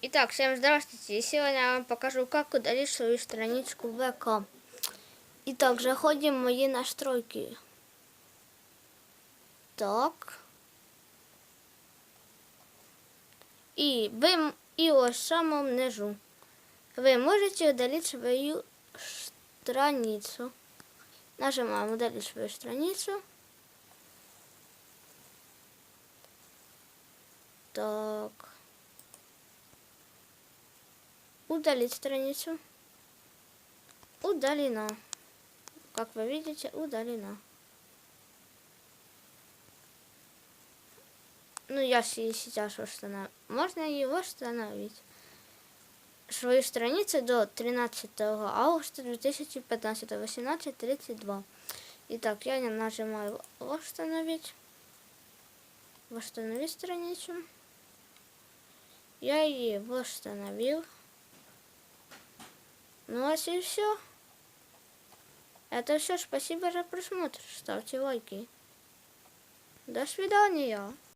Итак, всем здравствуйте. Сегодня я вам покажу, как удалить свою страничку ВК. Итак, заходим в мои настройки. Так. И, вы, и в самом низу вы можете удалить свою страницу. Нажимаем удалить свою страницу. Так. Удалить страницу. Удалено. Как вы видите, удалено. Ну, я се- сейчас восстановлю. Можно ее восстановить. Свою страницу до 13 августа 2015, 18.32. Итак, я нажимаю восстановить. Восстановить страницу. Я ее восстановил. Ну а и все. Это все. Спасибо за просмотр. Ставьте лайки. До свидания.